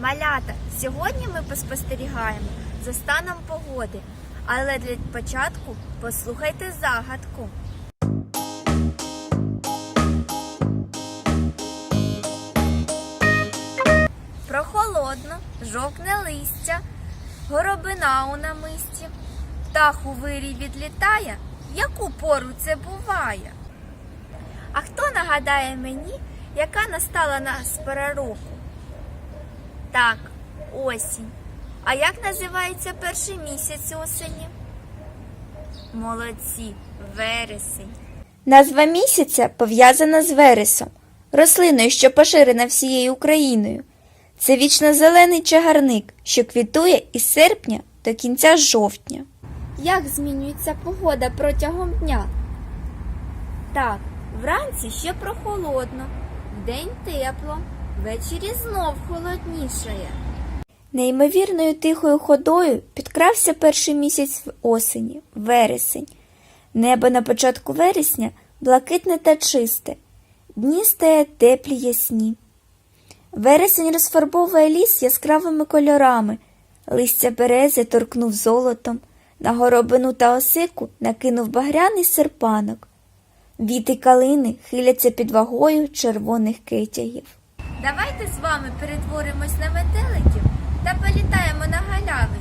Малята, сьогодні ми поспостерігаємо за станом погоди, але для початку послухайте загадку. Прохолодно, жовкне листя, горобина у намисті, птах у вирі відлітає, яку пору це буває? А хто нагадає мені, яка настала нас пора року? Так, осінь. А як називається перший місяць осені? Молодці, вересень. Назва місяця пов'язана з вересом, рослиною, що поширена всією Україною. Це вічно-зелений чагарник, що квітує із серпня до кінця жовтня. Як змінюється погода протягом дня? Так, вранці ще прохолодно, вдень тепло, ввечері знов холоднішає. Неймовірною тихою ходою підкрався перший місяць в осені, вересень. Небо на початку вересня блакитне та чисте, дні стають теплі ясні. Вересень розфарбовує ліс яскравими кольорами, листя берези торкнув золотом, на горобину та осику накинув багряний серпанок. Віти калини хиляться під вагою червоних китягів. Давайте з вами перетворимось на метеликів та політаємо на галявині.